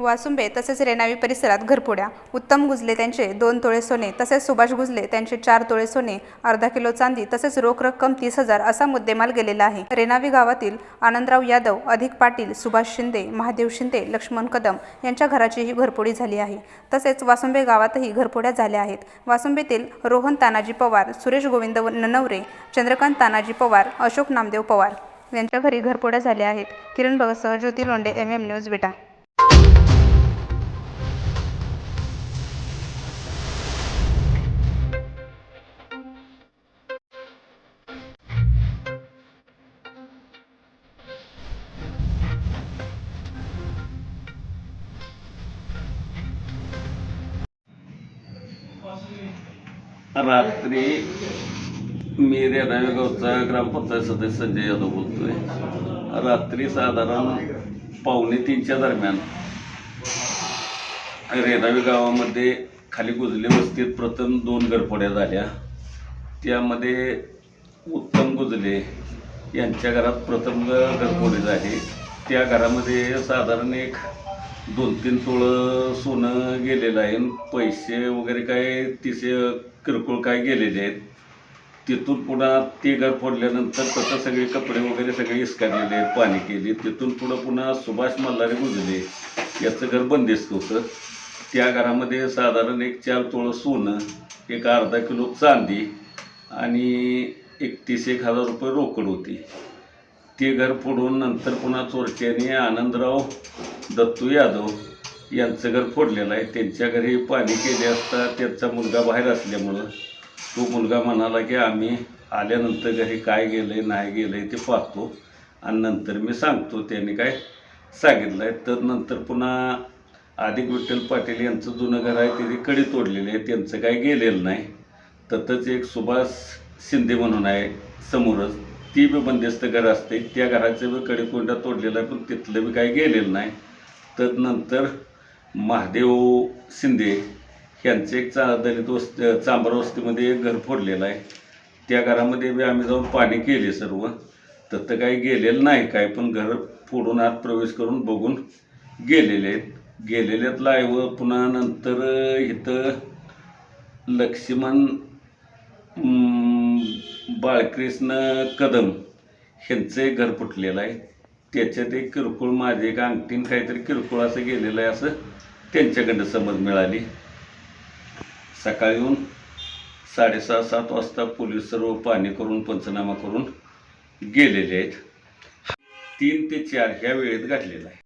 वासुंबे तसेच रेणावी परिसरात घरपुड्या उत्तम गुजले त्यांचे दोन तोळे सोने तसेच सुभाष गुजले त्यांचे चार तोळे सोने अर्धा किलो चांदी तसेच रोख रक्कम तीस हजार असा मुद्देमाल गेलेला आहे. रेणावी गावातील आनंदराव यादव अधिक पाटील सुभाष शिंदे महादेव शिंदे लक्ष्मण कदम यांच्या घराचीही घरपोडी झाली आहे. तसेच वासुंबे गावातही घरपोड्या झाल्या आहेत. वासुंबेतील रोहन तानाजी पवार सुरेश गोविंद ननवरे चंद्रकांत तानाजी पवार अशोक नामदेव पवार यांच्या घरी घरपोड्या झाल्या आहेत. Kiran भगतसह Jyoti Londhe M M news बेटा रात्री मी रेणावेगावचा ग्रामपंचायत सदस्य संजय यादव बोलतोय. रात्री साधारण पावणे तीनच्या दरम्यान रेणावे गावामध्ये खाली गुजले वस्तीत प्रथम दोन घरफोड्या झाल्या. त्यामध्ये उत्तम गुजले. यांच्या घरात प्रथम घरफोडी झाली. त्या घरामध्ये साधारण एक दोन तीन तोळं सोनं गेलेलं आहे. पैसे वगैरे काय तिचे किरकोळ काय गेलेले आहेत. तिथून पुन्हा ते घर फोडल्यानंतर तसं सगळे कपडे वगैरे सगळे इसकारलेले आहेत. पाणी केली. तिथून पुढं पुन्हा सुभाष मल्हारी गुजले याचं घर बंदिस्त होतं. त्या घरामध्ये साधारण एक चार तोळं सोनं एक अर्धा किलो चांदी आणि एकतीस एक हजार रुपये रोकड होती. ते घर फोडून नंतर पुन्हा चोरट्याने आनंदराव दत्तू यादव यांचं घर फोडलेलं आहे. त्यांच्या घरी पाणी केले असता त्यांचा मुलगा बाहेर असल्यामुळं तो मुलगा म्हणाला की आम्ही आल्यानंतर घरी काय गेलं आहे नाही गेलं आहे ते पाहतो. आणि नंतर मी सांगतो त्यांनी काय सांगितलं आहे. तर नंतर पुन्हा आदिक विठ्ठल पाटील यांचं जुनं घर आहे तिथे कडी तोडलेली आहे. त्यांचं काय गेलेलं नाही. ततच एक सुभाष शिंदे म्हणून आहे समोरच. ती बी बंदिस्त घर असते. त्या घराचं बी कडेकोंडा तोडलेला आहे पण तिथलं बी काही गेलेलं नाही. तर नंतर महादेव शिंदे यांचं एक चा दलित वस्ती चांबर वस्तीमध्ये एक घर फोडलेलं आहे. त्या घरामध्ये बी आम्ही जाऊन पाणी केले सर्व. तर तर काही गेलेलं नाही. काय पण घर फोडून आत प्रवेश करून बघून गेलेले आहेत. गेलेले आहे व पुन्हा नंतर इथं लक्ष्मण बाळकृष्ण कदम ह्यांचं एक घर फुटलेलं आहे. त्याच्यात एक किरकोळ माझे एक अंगठीन काहीतरी किरकोळ असं गेलेलं आहे असं त्यांच्याकडनं समज मिळाली. सकाळी येऊन साडेसहा सात वाजता पोलीस सर्व पाणी करून पंचनामा करून गेलेले आहेत. तीन ते चार ह्या वेळेत घातलेला आहे.